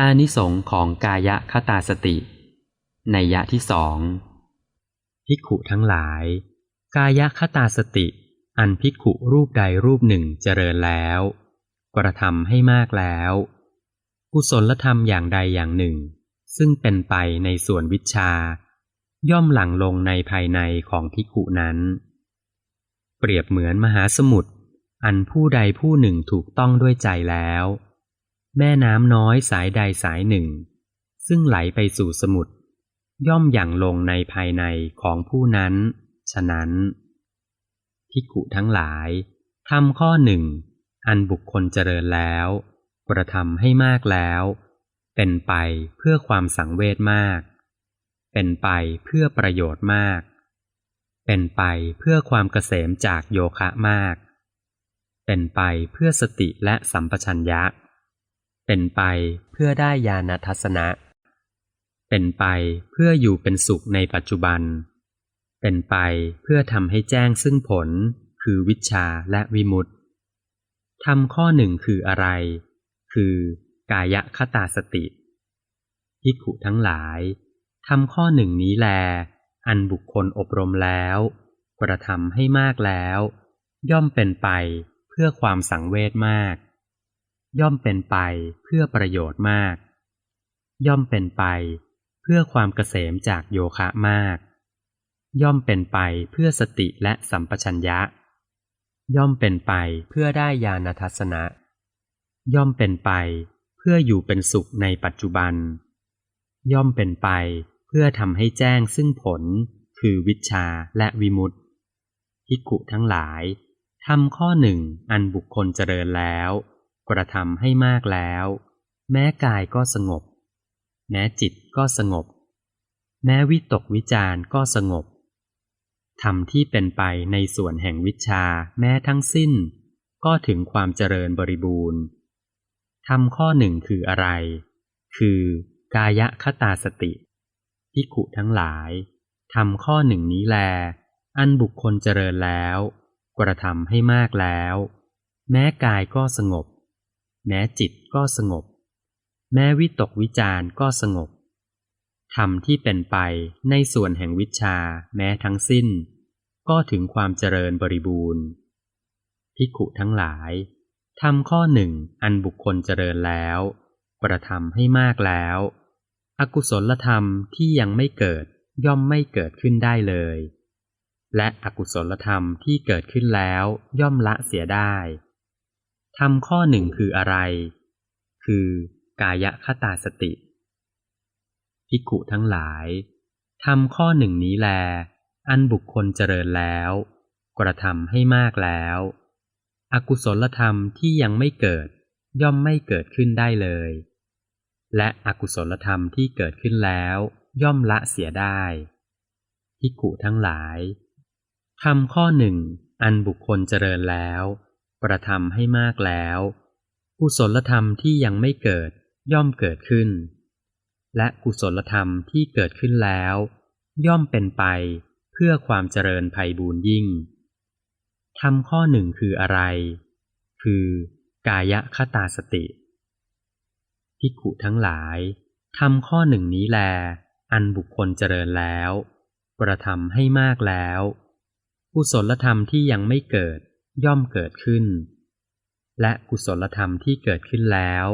อานิสงของกายคตาสติในยะที่สองภิกขุทั้งหลาย กายคตาสติ อันภิกขุรูปใดรูปหนึ่งเจริญแล้ว กระทำให้มากแล้ว กุศลธรรมอย่างใดอย่างหนึ่ง ซึ่งเป็นไปในส่วนวิชา ย่อมหลั่งลงในภายในของภิกขุนั้น เปรียบเหมือนมหาสมุทรอันผู้ใดผู้หนึ่งถูกต้องด้วยใจแล้ว แม่น้ำน้อยสายใดสายหนึ่ง ซึ่งไหลไปสู่สมุทรย่อมหยั่งลงในภายในของผู้นั้น ฉะนั้นพิกุทั้งหลายทำข้อหนึ่ง อันบุคคลเจริญแล้ว กระทำให้มากแล้ว เป็นไปเพื่อความสังเวชมาก เป็นไปเพื่อประโยชน์มาก เป็นไปเพื่อความเกษมจากโยคะมาก เป็นไปเพื่อสติและสัมปชัญญะ เป็นไปเพื่อได้ญาณทัศนะ เป็นไปเพื่ออยู่เป็นสุขในปัจจุบัน เป็นไปเพื่อทำให้แจ้งซึ่งผล คือวิชาและวิมุตติทำข้อหนึ่งคืออะไร คือกายคตาสติพิขุทั้งหลายทำข้อหนึ่งนี้แล อันบุคคลอบรมแล้ว กระทำให้มากแล้ว ย่อมเป็นไปเพื่อความสังเวชมาก ย่อมเป็นไปเพื่อประโยชน์มาก ย่อมเป็นไปเพื่อความเกษมจากโยคะมาก ย่อมเป็นไปเพื่อสติและสัมปชัญญะ ย่อมเป็นไปเพื่อได้ญาณทัศนะ ย่อมเป็นไปเพื่ออยู่เป็นสุขในปัจจุบัน ย่อมเป็นไปเพื่อทำให้แจ้งซึ่งผลคือวิชาและวิมุตติภิกขุทั้งหลายทำข้อหนึ่งอันบุคคลเจริญแล้ว กระทำให้มากแล้ว แม้กายก็สงบ แม้จิตก็สงบ แม้วิตกวิจารก็สงบธรรมที่เป็นไปในส่วนแห่งวิชาแม้ทั้งสิ้น ก็ถึงความเจริญบริบูรณ์ทำข้อหนึ่งคืออะไร คือกายคตาสติพิขุทั้งหลายทำข้อหนึ่งนี้แล อันบุคคลเจริญแล้ว กระทำให้มากแล้ว แม้กายก็สงบ แม้จิตก็สงบ แม้วิตกวิจารก็สงบธรรมที่เป็นไปในส่วนแห่งวิชาแม้ทั้งสิ้น ก็ถึงความเจริญบริบูรณ์พิขุทั้งหลายทำข้อหนึ่งอันบุคคลเจริญแล้ว กระทำให้มากแล้ว อกุศลธรรมที่ยังไม่เกิดย่อมไม่เกิดขึ้นได้เลย และอกุศลธรรมที่เกิดขึ้นแล้วย่อมละเสียได้ ทำข้อหนึ่งคืออะไร คือกายคตาสติภิกุทั้งหลายทำข้อหนึ่งนี้แล อันบุคคลเจริญแล้ว กระทำให้มากแล้ว อกุศลธรรมที่ยังไม่เกิดย่อมไม่เกิดขึ้นได้เลย และอกุศลธรรมที่เกิดขึ้นแล้ว ย่อมละเสียได้ภิกุทั้งหลายทำข้อหนึ่งอันบุคคลเจริญแล้ว กระทำให้มากแล้วกุศลธรรมที่ยังไม่เกิดย่อมเกิดขึ้น และกุศลธรรมที่เกิดขึ้นแล้ว ย่อมเป็นไปเพื่อความเจริญภัยบูญยิ่งทำข้อหนึ่งคืออะไร คือกายคตาสติพิขุทั้งหลายทำข้อหนึ่งนี้แล อันบุคคลเจริญแล้ว กระทำให้มากแล้วกุศลธรรมที่ยังไม่เกิด ย่อมเกิดขึ้น และกุศลธรรมที่เกิดขึ้นแล้ว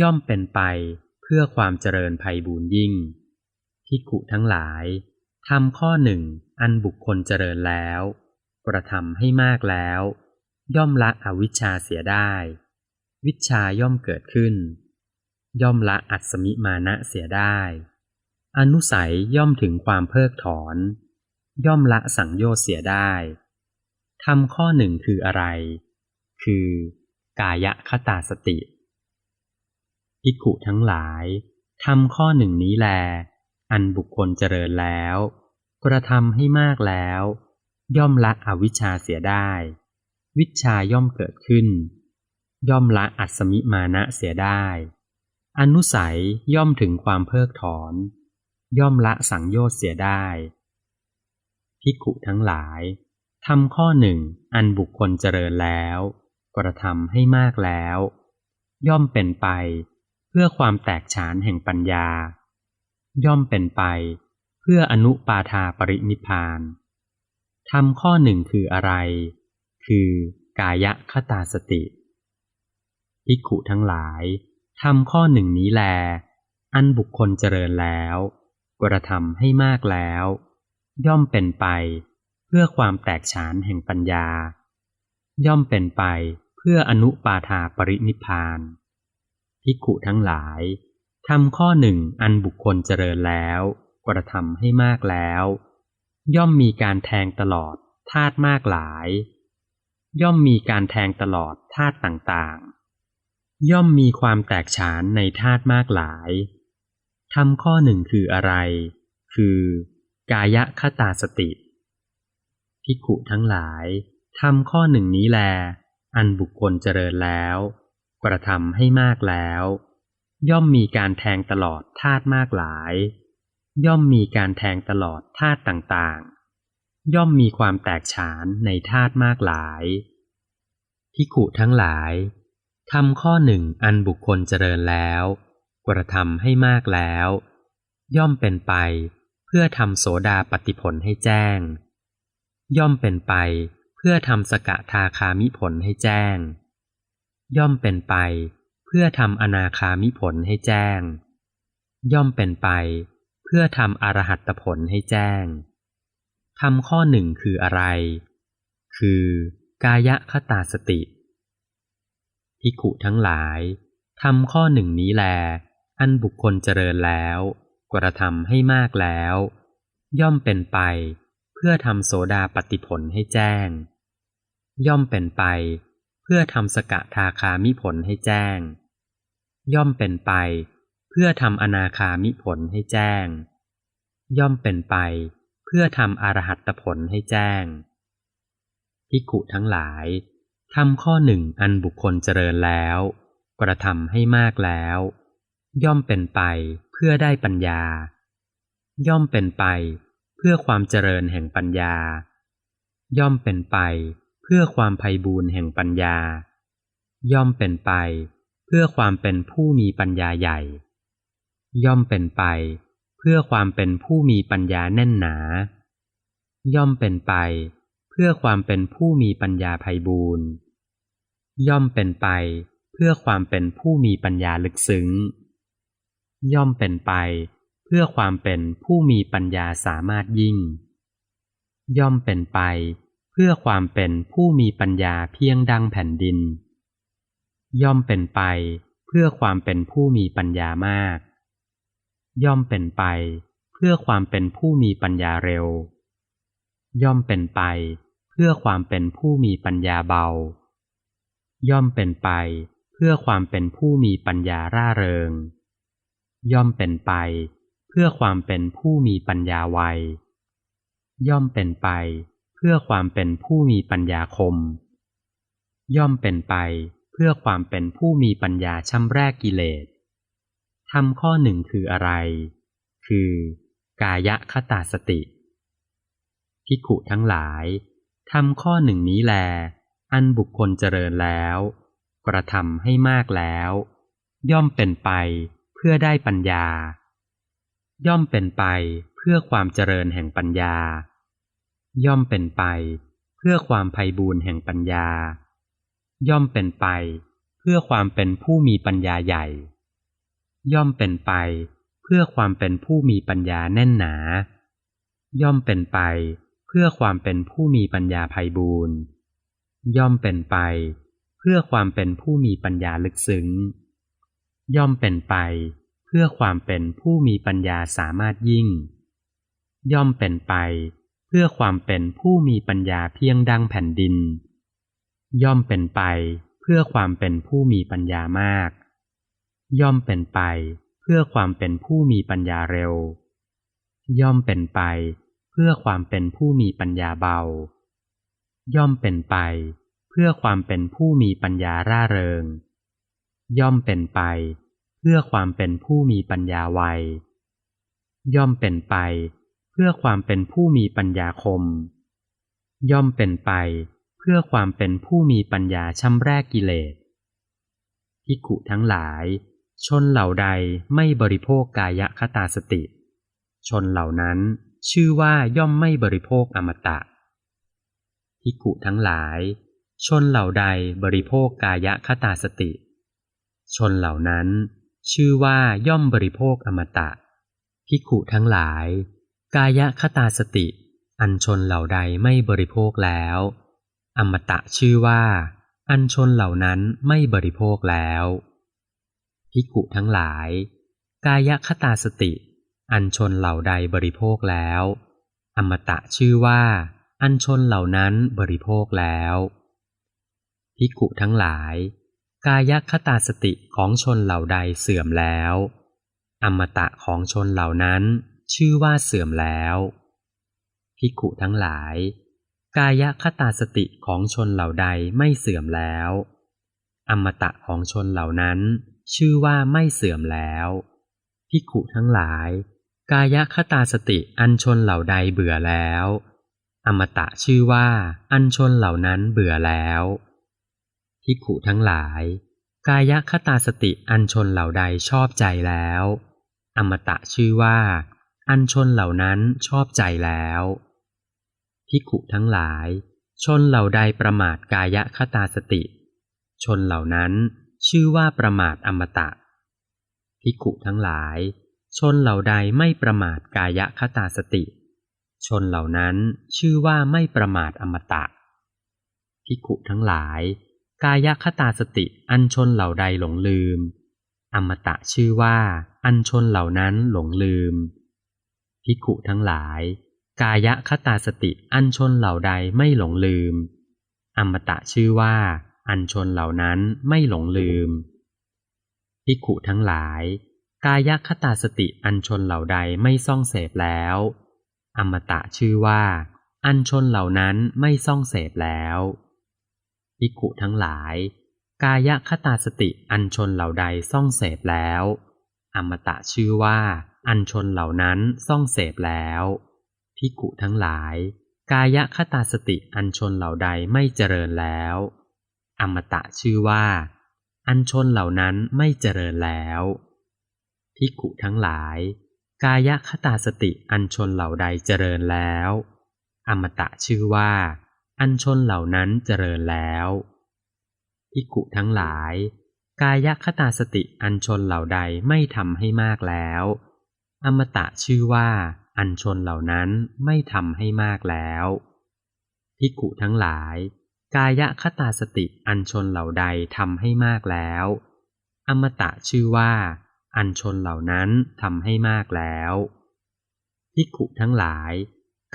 ย่อมเป็นไปเพื่อความเจริญภัยบูญยิ่งพิขุทั้งหลายทำข้อหนึ่งอันบุคคลเจริญแล้ว กระทำให้มากแล้ว ย่อมละอวิชชาเสียได้ วิชาย่อมเกิดขึ้น ย่อมละอัศมิมานะเสียได้ อนุสัยย่อมถึงความเพิกถอน ย่อมละสังโยชน์เสียได้ ทำข้อหนึ่งคืออะไร คือกายคตาสติภิกขุทั้งหลายทำข้อหนึ่งนี้แล อันบุคคลเจริญแล้ว กระทำให้มากแล้ว ย่อมละอวิชชาเสียได้ วิชาย่อมเกิดขึ้น ย่อมละอัศมิมานะเสียได้ อนุสัยย่อมถึงความเพิกถอน ย่อมละสังโยชน์เสียได้ภิกขุทั้งหลาย ทำข้อหนึ่งอันบุคคลเจริญแล้ว กระทำให้มากแล้ว ย่อมเป็นไป เพื่อความแตกฉานแห่งปัญญา ย่อมเป็นไป เพื่ออนุปาทาปรินิพานทำข้อหนึ่งคืออะไร คือกายคตาสติภิกขุทั้งหลายทำข้อหนึ่งนี้แล อันบุคคลเจริญแล้ว กระทำให้มากแล้ว ย่อมเป็นไป พื่อความแตกฉานแห่งปัญญา ย่อมเป็นไปเพื่ออนุปาทาปรินิพานภิกขุทั้งหลายทำข้อหนึ่งอันบุคคลเจริญแล้ว กระทำให้มากแล้ว ย่อมมีการแทงตลอดธาตุมากหลาย ย่อมมีการแทงตลอดธาตุต่างๆ ย่อมมีความแตกฉานในธาตุมากหลายทำข้อหนึ่งคืออะไร คือกายคตาสติ ภิกขุทั้งหลายทำข้อหนึ่งนี้แล อันบุคคลเจริญแล้ว กระทำให้มากแล้ว ย่อมมีการแทงตลอดธาตุมากหลาย ย่อมมีการแทงตลอดธาตุต่างๆ ย่อมมีความแตกฉานในธาตุมากหลายพิขุทั้งหลายทำข้อหนึ่งอันบุคคลเจริญแล้ว กระทำให้มากแล้ว ย่อมเป็นไปเพื่อทำโสดาปฏิผลให้แจ้ง ย่อมเป็นไปเพื่อทำสกทาคามิผลให้แจ้ง ย่อมเป็นไปเพื่อทำอนาคามิผลให้แจ้ง ย่อมเป็นไปเพื่อทำอรหัตผลให้แจ้งทำข้อหนึ่งคืออะไร คือกายคตาสติภิกขุทั้งหลายทำข้อหนึ่งนี้แล อันบุคคลเจริญแล้ว กระทำให้มากแล้ว ย่อมเป็นไป เพื่อทำโสดาปฏิผลให้แจ้ง ย่อมเป็นไป เพื่อทำสกทาคามิผลให้แจ้ง ย่อมเป็นไป เพื่อทำอนาคามิผลให้แจ้ง ย่อมเป็นไป เพื่อทำอรหัตผลให้แจ้งพิกุทั้งหลายทำข้อหนึ่งอันบุคคลเจริญแล้ว กระทำให้มากแล้ว ย่อมเป็นไปเพื่อได้ปัญญา ย่อมเป็นไป พื่อความเจริญแห่งปัญญา ย่อมเป็นไปเพื่อความไพ่บูรณ์แห่งปัญญา ย่อมเป็นไปเพื่อความเป็นผู้มีปัญญาใหญ่ ย่อมเป็นไปเพื่อความเป็นผู้มีปัญญาแน่นหนา ย่อมเป็นไปเพื่อความเป็นผู้มีปัญญาไพ่บูรณ์ ย่อมเป็นไปเพื่อความเป็นผู้มีปัญญาลึกซึ้ง ย่อมเป็นไปเพื่อความเป็นผู้มีปัญญาสามารถยิ่ง ย่อมเป็นไป เพื่อความเป็นผู้มีปัญญาเพียงดังแผ่นดิน ย่อมเป็นไป เพื่อความเป็นผู้มีปัญญามาก ย่อมเป็นไป เพื่อความเป็นผู้มีปัญญาเร็ว ย่อมเป็นไป เพื่อความเป็นผู้มีปัญญาเบา ย่อมเป็นไป เพื่อความเป็นผู้มีปัญญาร่าเริง ย่อมเป็นไป พื่อความเป็นผู้มีปัญญาไวย่อมเป็นไป เพื่อความเป็นผู้มีปัญญาคม ย่อมเป็นไป เพื่อความเป็นผู้มีปัญญาช่ำแรกกิเลสทำข้อหนึ่งคืออะไร คือ กายคตาสติพิขุทั้งหลายทำข้อหนึ่งนี้แล อันบุคคลเจริญแล้ว กระทำให้มากแล้ว ย่อมเป็นไป เพื่อได้ปัญญา ย่อมเป็นไปเพื่อความเจริญแห่งปัญญา ย่อมเป็นไปเพื่อความไพ่บูรณ์แห่งปัญญา ย่อมเป็นไปเพื่อความเป็นผู้มีปัญญาใหญ่ ย่อมเป็นไปเพื่อความเป็นผู้มีปัญญาแน่นหนา ย่อมเป็นไปเพื่อความเป็นผู้มีปัญญาไพ่บูรณ์ย่อมเป็นไปเพื่อความเป็นผู้มีปัญญาลึกซึ้ง ย่อมเป็นไป พื่อความเป็นผู้มีปัญญาสามารถยิ่ง ย่อมเป็นไป เพื่อความเป็นผู้มีปัญญาเพียงดังแผ่นดิน ย่อมเป็นไป เพื่อความเป็นผู้มีปัญญามาก ย่อมเป็นไป เพื่อความเป็นผู้มีปัญญาเร็ว ย่อมเป็นไป เพื่อความเป็นผู้มีปัญญาเบา ย่อมเป็นไป เพื่อความเป็นผู้มีปัญญาร่าเริง ย่อมเป็นไปเพื่อความเป็นผู้มีปัญญาไวย่อมเป็นไป เพื่อความเป็นผู้มีปัญญาคม ย่อมเป็นไป เพื่อความเป็นผู้มีปัญญาช่ำแรกกิเลสพิกุทั้งหลาย ชนเหล่าใดไม่บริโภคกายคตาสติ ชนเหล่านั้นชื่อว่าย่อมไม่บริโภคอมตะภิกขุทั้งหลาย ชนเหล่าใดบริโภคกายคตาสติ ชนเหล่านั้น ชื่อว่าย่อมบริโภคอมตะภิขุทั้งหลาย กายคตาสติ อันชนเหล่าใดไม่บริโภคแล้ว อมตะชื่อว่า อันชนเหล่านั้นไม่บริโภคแล้วภิกุทั้งหลาย กายคตาสติ อันชนเหล่าใดบริโภคแล้ว อมตะชื่อว่า อันชนเหล่านั้นบริโภคแล้วภิกุทั้งหลาย กายคตาสติของชนเหล่าใดเสื่อมแล้ว อมตะของชนเหล่านั้นชื่อว่าเสื่อมแล้วภิกขุทั้งหลาย กายคตาสติของชนเหล่าใดไม่เสื่อมแล้ว อมตะของชนเหล่านั้น ชื่อว่าไม่เสื่อมแล้วพิขุทั้งหลาย กายคตาสติอันชนเหล่าใดเบื่อแล้ว อมตะชื่อว่าอันชนเหล่านั้นเบื่อแล้ว พิขุทั้งหลาย กายคตาสติอันชนเหล่าใดชอบใจแล้ว อมตะชื่อว่า อันชนเหล่านั้นชอบใจแล้วพิขุทั้งหลาย ชนเหล่าใดประมาทกายคตาสติ ชนเหล่านั้นชื่อว่าประมาทอมตะภิกขุทั้งหลาย ชนเหล่าใดไม่ประมาทกายคตาสติ ชนเหล่านั้นชื่อว่าไม่ประมาทอมตะภิกขุทั้งหลาย กายคตาสติอันชนเหล่าใดหลงลืม อมตะชื่อว่า อันชนเหล่านั้นหลงลืมภิกุทั้งหลาย กายคตาสติอันชนเหล่าใดไม่หลงลืม อมตะชื่อว่า อันชนเหล่านั้นไม่หลงลืมพิขุทั้งหลาย กายคตาสติอันชนเหล่าใดไม่ซ่องเสพแล้ว อมตะชื่อว่า อันชนเหล่านั้นไม่ซ่องเสพแล้ว พิขุทั้งหลาย กายคตาสติอันชนเหล่าใดซ่องเสพแล้ว อมตะชื่อว่า อันชนเหล่านั้นซ่องเสพแล้วพิขุทั้งหลาย กายคตาสติอันชนเหล่าใดไม่เจริญแล้ว อมตะชื่อว่า อันชนเหล่านั้นไม่เจริญแล้วภิกขุทั้งหลาย กายคตาสติอันชนเหล่าใดเจริญแล้ว อมตะชื่อว่า อันชนเหล่านั้นเจริญแล้วภิกุทั้งหลาย กายคตาสติอันชนเหล่าใดไม่ทำให้มากแล้ว อมตะชื่อว่า อันชนเหล่านั้นไม่ทำให้มากแล้วภิกุทั้งหลาย กายคตาสติอันชนเหล่าใดทำให้มากแล้ว อมตะชื่อว่า อันชนเหล่านั้นทำให้มากแล้วพิกุทั้งหลาย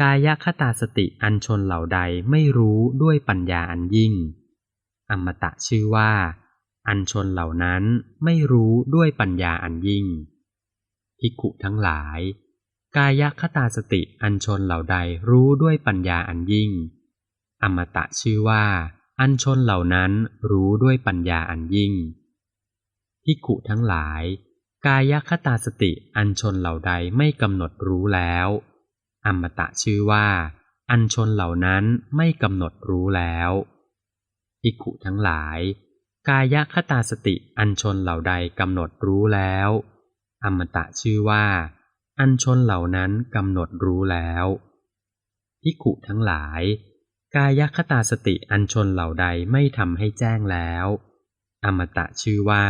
กายคตาสติอันชนเหล่าใดไม่รู้ด้วยปัญญาอันยิ่ง อมตะชื่อว่า อันชนเหล่านั้นไม่รู้ด้วยปัญญาอันยิ่งพิกขุทั้งหลาย กายคตาสติอันชนเหล่าใดรู้ด้วยปัญญาอันยิ่ง อมตะชื่อว่า อันชนเหล่านั้นรู้ด้วยปัญญาอันยิ่งพิขุทั้งหลาย กายคตาสติอันชนเหล่าใดไม่กำหนดรู้แล้ว อมตะชื่อว่า อันชนเหล่านั้นไม่กำหนดรู้แล้วพิขุทั้งหลาย กายคตาสติอันชนเหล่าใดกำหนดรู้แล้ว อมตะชื่อว่า อันชนเหล่านั้นกำหนดรู้แล้วพิขุทั้งหลาย กายคตาสติอันชนเหล่าใดไม่ทำให้แจ้งแล้ว อมตะชื่อว่า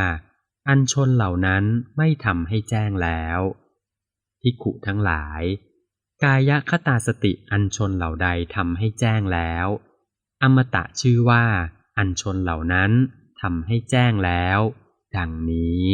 อันชนเหล่านั้นไม่ทำให้แจ้งแล้วทิขุทั้งหลาย กายคตาสติอันชนเหล่าใดทำให้แจ้งแล้ว อมตะชื่อว่า อันชนเหล่านั้นทำให้แจ้งแล้ว ดังนี้